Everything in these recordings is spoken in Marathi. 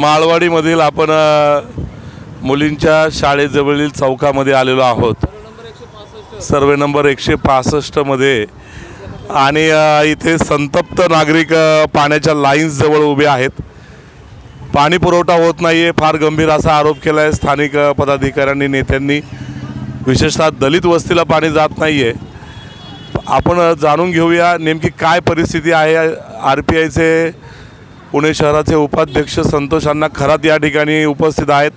माळवाडीमधील आपण मुलींच्या शाळेजवळील चौकामध्ये आलेलो आहोत. सर्वे नंबर एकशे पासष्टमध्ये आणि इथे संतप्त नागरिक पाण्याच्या लाईन्सजवळ उभे आहेत. पाणी पुरवठा होत नाही आहे फार गंभीर असा आरोप केला आहे स्थानिक पदाधिकाऱ्यांनी नेत्यांनी. विशेषतः दलित वस्तीला पाणी जात नाही आहे आपण जाणून घेऊया नेमकी काय परिस्थिती आहे. आर पी आयचे पुणे शहराचे उपाध्यक्ष संतोष अण्णा खरात या ठिकाणी उपस्थित आहेत.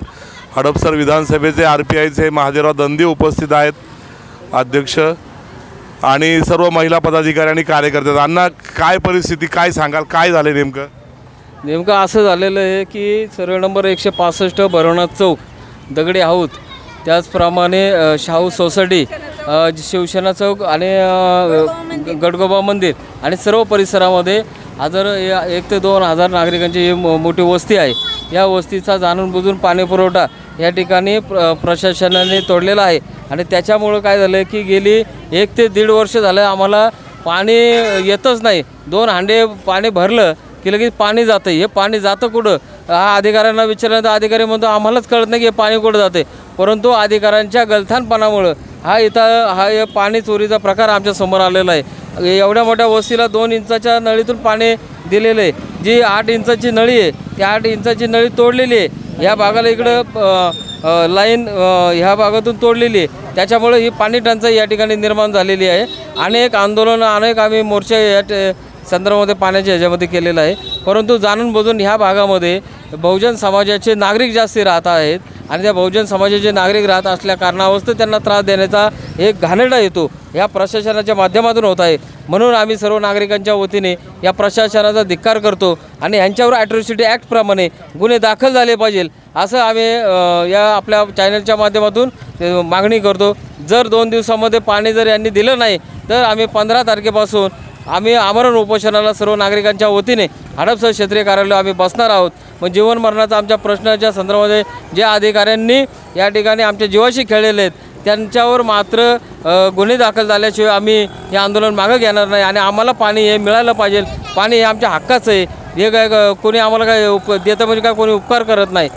हडपसर विधानसभेचे आर पी आयचे महादेवराव दंदी उपस्थित आहेत. अध्यक्ष आणि सर्व महिला पदाधिकारी आणि कार्यकर्ते अण्णा काय परिस्थिती काय सांगाल काय झाले नेमकं? नेमकं असं झालेलं आहे की सर्वे नंबर एकशे पासष्ट भरवनाथ चौक दगडी हाऊत त्याचप्रमाणे शाहू सोसायटी शिवसेना चौक आणि गडगोबा मंदिर आणि सर्व परिसरामध्ये हजार या- एक ते दोन हजार नागरिकांची ही मो- मोठी वस्ती आहे. या वस्तीचा जाणून बुजून पाणी पुरवठा या ठिकाणी प्र प्रशासनाने तोडलेला आहे. आणि त्याच्यामुळं काय झालं आहे की गेली एक ते दीड वर्ष झालं आम्हाला पाणी येतच नाही. दोन हांडे पाणी भरलं की लगेच पाणी जातं. हे पाणी जातं कुठं? हा अधिकाऱ्यांना विचारल्यानंतर अधिकारी म्हणतो आम्हालाच कळत नाही की हे पाणी कुठं जाते परंतु अधिकाऱ्यांच्या गलथानपणामुळं हा इथं हा हे पाणी चोरीचा प्रकार आमच्यासमोर आलेला आहे. एवढ्या मोठ्या वस्तीला दोन इंचाच्या नळीतून पाणी दिलेलं आहे. जी आठ इंचाची नळी आहे ती आठ इंचाची नळी तोडलेली आहे. ह्या भागाला इकडं लाईन ह्या भागातून तोडलेली आहे. त्याच्यामुळे ही पाणी टंचाई या ठिकाणी निर्माण झालेली आहे. अनेक आंदोलनं अनेक आम्ही मोर्चे या ट- संदर्भामध्ये पाण्याच्या ह्याच्यामध्ये केलेलं आहे. परंतु जाणून बुजून ह्या भागामध्ये बहुजन समाजाचे नागरिक जास्त राहत आहेत. आणि त्या बहुजन समाजाचे नागरिक राहत असल्या कारणावस्तू त्यांना त्रास देण्याचा एक घाणेरडा येतो या प्रशासनाच्या माध्यमातून होत आहे. म्हणून आम्ही सर्व नागरिकांच्या वतीने या प्रशासनाचा धिक्कार करतो आणि यांच्यावर ॲट्रॉसिटी ॲक्टप्रमाणे गुन्हे दाखल झाले पाहिजे असं आम्ही या आपल्या चॅनलच्या माध्यमातून मागणी करतो. जर दोन दिवसामध्ये पाणी जर यांनी दिलं नाही तर आम्ही पंधरा तारखेपासून आम्ही आमरण उपोषणाला सर्व नागरिकांच्या वतीने हडपसर क्षेत्रीय कार्यालय आम्ही बसणार आहोत. मग जीवन मरणाचा आमच्या प्रश्नाच्या संदर्भामध्ये ज्या अधिकाऱ्यांनी या ठिकाणी आमच्या जीवाशी खेळलेले आहेत त्यांच्यावर मात्र गुन्हे दाखल झाल्याशिवाय आम्ही हे आंदोलन मागं घेणार नाही आणि आम्हाला पाणी हे मिळालं पाहिजे. पाणी हे आमच्या हक्काचं आहे. हे काय कोणी आम्हाला काय उप देतं म्हणजे काय कोणी उपकार करत नाही.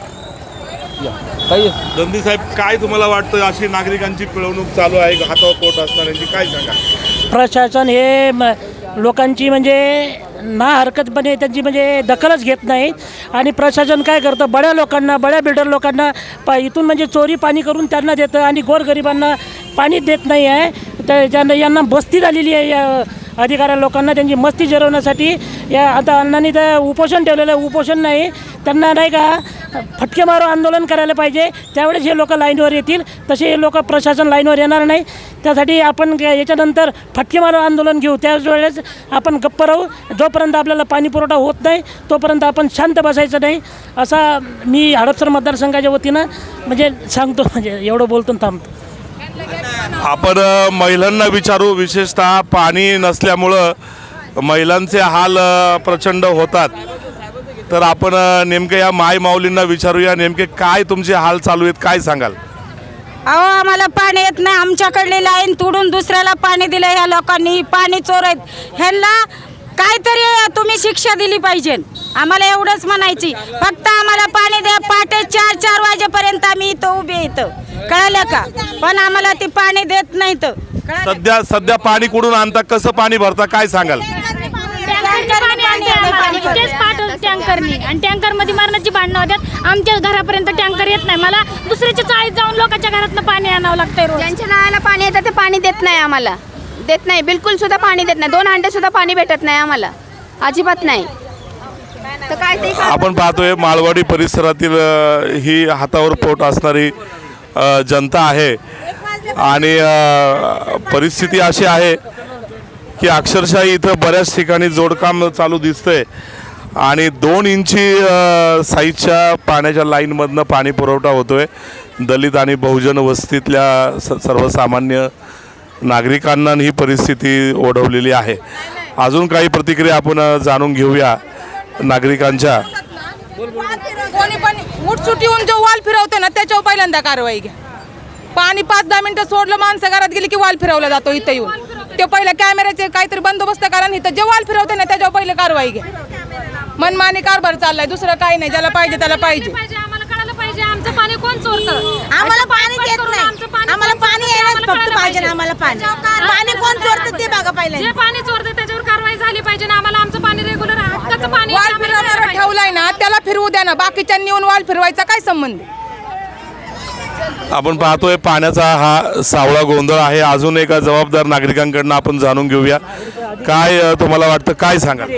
या, काही दंदी साहेब काय तुम्हाला वाटतं? अशी नागरिकांची पिळवणूक चालू आहे हातावर पोट असणाऱ्यांची काय सांगा? प्रशासन हे म- लोकांची म्हणजे ना हरकतपणे त्यांची म्हणजे दखलच घेत नाही आणि प्रशासन काय करतं? बड्या लोकांना बड्या बिल्डर लोकांना प इथून म्हणजे चोरी पाणी करून त्यांना देतं आणि गोरगरिबांना पाणी देत नाही आहे. तर ज्यांना यांना बस्ती झालेली आहे या अधिकाऱ्या लोकांना. त्यांची मस्ती जिरवण्यासाठी या आता अण्णांनी तर उपोषण ठेवलेलं आहे. उपोषण नाही त्यांना नाही का फटके मारो आंदोलन करायला पाहिजे. त्यावेळेस हे लोक लाईनवर येतील. तसे हे लोक प्रशासन लाईनवर येणार नाही. त्यासाठी आपण याच्यानंतर फटके मारो आंदोलन घेऊ. त्याच वेळेस आपण गप्प राहू. जोपर्यंत आपल्याला पाणी पुरवठा होत नाही तोपर्यंत आपण शांत बसायचं नाही. असा मी हडपसर मतदारसंघाच्या वतीनं म्हणजे सांगतो. म्हणजे एवढं बोलतो थांबतो. आपण महिलांना विचारू. विशेषतः पाणी नसल्यामुळं महिलांचे हाल प्रचंड होतात. तर आपण नेमकं या माय माऊलींना विचारूया. नेमके काय तुमचे हाल चालू आहेत काय सांगाल? अहो आम्हाला पाणी येत नाही. आमच्याकडली लाईन तोडून दुसऱ्याला पाणी दिलं ह्या लोकांनी. पाणी चोरत ह्यांना काहीतरी तुम्ही शिक्षा दिली पाहिजे. आम्हाला एवढंच म्हणायची. फक्त आम्हाला पाणी द्या. पहाटे चार चार वाजेपर्यंत आम्ही इथं उभे इथं. कळलं का? पण आम्हाला ते पाणी देत नाहीत? सध्या सध्या पाणी कुठून आणता? कसं पाणी भरता? काय सांगाल? टँकरने आणि टँकरमध्ये मरणाची भांडणं होत्यात आमच्या घरापर्यंत टँकर येत नाही. मला दुसऱ्याच्या चाळीत जाऊन लोकांच्या घरातनं पाणी आणावं लागतंय रोज. ज्यांच्या नळाला पाणी येतं ते पाणी देत नाही आम्हाला. देत नाही. बिलकुल सुद्धा पाणी देत नाही. दोन हांडे सुद्धा पाणी भेटत नाही आम्हाला. अजिबात नाही. तर काय ते आपण पाहतोय माळवाडी परिसरातील अ, ही हातावर पोट असणारी अ, जनता आहे. आणि अ, परिस्थिती अशी आहे की अक्षरशः इथं बऱ्याच ठिकाणी जोडकाम चालू दिसतंय. आणि दोन इंची साईजच्या पाण्याच्या लाईनमधनं पाणी पुरवठा होतो आहे दलित आणि बहुजन वस्तीतल्या स सर्वसामान्य नागरिकांना ही परिस्थिती ओढवलेली आहे. अजून काही प्रतिक्रिया आपण जाणून घेऊया नागरिकांच्या. कोणी पण जो वाल फिरवतो ना त्याच्यावर पहिल्यांदा कारवाई घ्या. पाणी पाच दहा मिनिटं सोडलं माणसं घरात गेली की वाल फिरवला जातो इथं येऊन. ते पहिल्या कॅमेऱ्याचे काहीतरी बंदोबस्त कारण इथं जे वाल फिरवते ना त्याच्यावर पहिले कारवाई घ्या. मनमानी कारभार चाललाय. दुसरं काही नाही. ज्याला पाहिजे त्याला पाहिजे. पाहिजे आम्हाला कळायला पाहिजे. आमचं पाणी कोण चोरतं? आम्हाला पाणी देत नाही. आम्हाला पाणी आम्हाला फक्त पाहिजे आम्हाला पाणी. पाणी कोण चोरतं ते बघा जे पहिल्यांदा पाणी चोरतं त्याच्यावर कारवाई झाली पाहिजे ना. आम्हाला आमचं पाणी रेग्युलर हक्काचं पाणी वाल फिरवणारा. ठेवलाय ना त्याला फिरवू द्या ना. बाकीच्यांनी येऊन वाल फिरवायचा काय संबंध? आपण पाहतोय पाण्याचा हा सावळा गोंधळ आहे. अजून एका जबाबदार नागरिकांकडनं आपण जाणून घेऊया. काय तुम्हाला वाटतं काय सांगाल?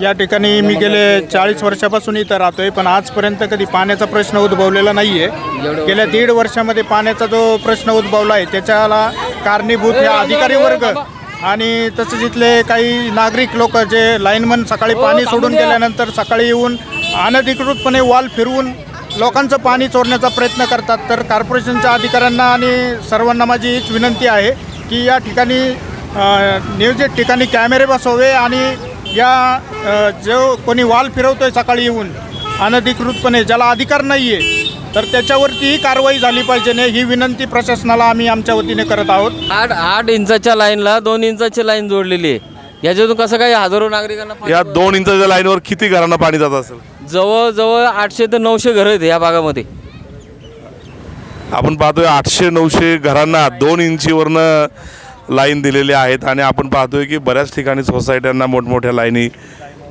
या ठिकाणी मी गेले चाळीस वर्षापासून इथं राहतोय पण आजपर्यंत कधी पाण्याचा प्रश्न उद्भवलेला नाही आहे गेल्या दीड वर्षामध्ये पाण्याचा जो प्रश्न उद्भवला आहे त्याच्याला कारणीभूत हे अधिकारी वर्ग आणि तसेच इथले काही नागरिक लोक जे लाईनमन सकाळी पाणी सोडून गेल्यानंतर सकाळी येऊन अनधिकृतपणे वॉल फिरवून लोकांचं पाणी चोरण्याचा प्रयत्न करतात. तर कॉर्पोरेशनच्या अधिकाऱ्यांना आणि सर्वांना माझी हीच विनंती आहे की या ठिकाणी नियोजित ठिकाणी कॅमेरे बसवावे आणि या जो कोणी वाल फिरवतोय सकाळी येऊन अनधिकृतपणे ज्याला अधिकार नाही आहे तर त्याच्यावरतीही कारवाई झाली पाहिजे नाही ही विनंती प्रशासनाला आम्ही आमच्या वतीने करत आहोत. आठ आठ इंचाच्या लाईनला दोन इंचाची लाईन जोडलेली आहे. याच्यातून कसं काय हजारो नागरिकांना पाणी- या दोन इंचाच्या लाईनवर किती घरांना पाणी जात असेल? जवळजवळ आठशे ते नऊशे घरं आहेत या भागामध्ये. आपण पाहतोय आठशे नऊशे घरांना दोन इंचीवरनं लाईन दिलेली आहेत आणि आपण पाहतोय की बऱ्याच ठिकाणी सोसायट्यांना मोठमोठ्या लाईनी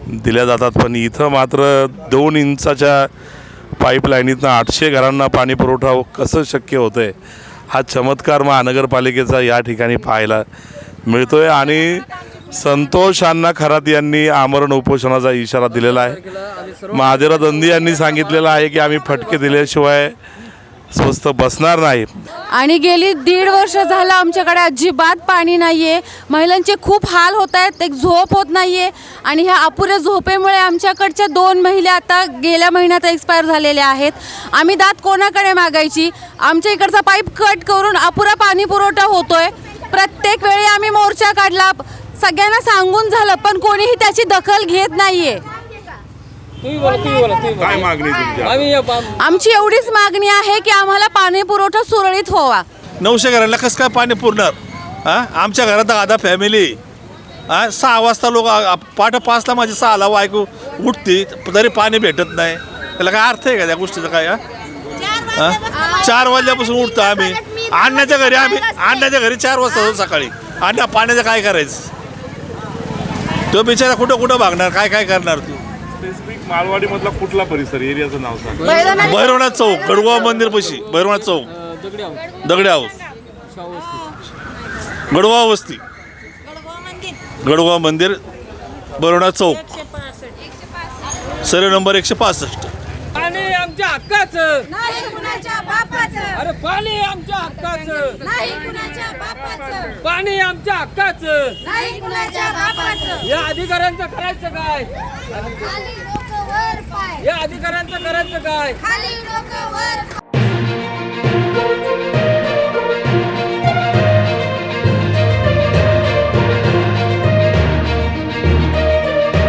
दिल्या जातात. पण इथं मात्र दोन इंचाच्या पाईपलाईनीतनं आठशे घरांना पाणी पुरवठा कसं शक्य होतं आहे हा चमत्कार महानगरपालिकेचा या ठिकाणी पाहायला मिळतोय. आणि संतोष अण्णा खरात यांनी आमरण उपोषणाचा इशारा दिलेला आहे. महादेरा दंदी यांनी सांगितलेलं आहे की आम्ही फटके दिल्याशिवाय स्वस्त बसणार नाही. आणि गेली दीड वर्ष झालं आमच्याकडे अजिबात पाणी नाही आहे महिलांचे खूप हाल होत आहेत एक झोप होत नाही आहे आणि ह्या अपुऱ्या झोपेमुळे आमच्याकडच्या दोन महिला आता गेल्या महिन्यात एक्सपायर झालेल्या आहेत. आम्ही दात कोणाकडे मागायची? आमच्या इकडचा पाईप कट करून अपुरा पाणी पुरवठा होतोय. प्रत्येक वेळी आम्ही मोर्चा काढला. सगळ्यांना सांगून झालं पण कोणीही त्याची दखल घेत नाही आहे बोला तुम्ही बोला तुम्ही बोला. काय मागणी तुमची? आमची एवढीच मागणी आहे की आम्हाला पाणी पुरवठा सुरळीत व्हावा. नऊशे घरांना कसं काय पाणी पुरणार? हां? आमच्या घरात आधा फॅमिली हां? सहा वाजता लोक पाठ पाचला माझी सहाला बायको उठती तरी पाणी भेटत नाही. त्याला काय अर्थ आहे का त्या गोष्टीचा काय हां? चार वाजल्यापासून उठतो आम्ही. अण्णाच्या घरी आम्ही अण्णाच्या घरी चार वाजता जातो सकाळी. अण्णा पाण्याचं काय करायचं? तो बिचारा कुठं कुठं भागणार? काय काय करणार तू? स्पेसिफिक मालवाडी मधला कुठला परिसर एरियाचं नाव सांग. भैरवनाथ चौक गडगाव मंदिर पशी. भैरवनाथ चौक. दगडी हाऊस. शाहू वस्ती. गडगाव मंदिर बरोडा चौक. सर्व नंबर एकशे पासष्ट. आमच्या हक्काचं. नाही कुणाच्या बापाचं. अरे पाणी आमच्या हक्काचं. नाही कुणाच्या बापाचं. पाणी आमच्या हक्काचं. नाही कुणाच्या बापाचं. या अधिकाऱ्यांचं करायचं काय? या अधिकाऱ्यांचं करायचं काय? खाली लोक वर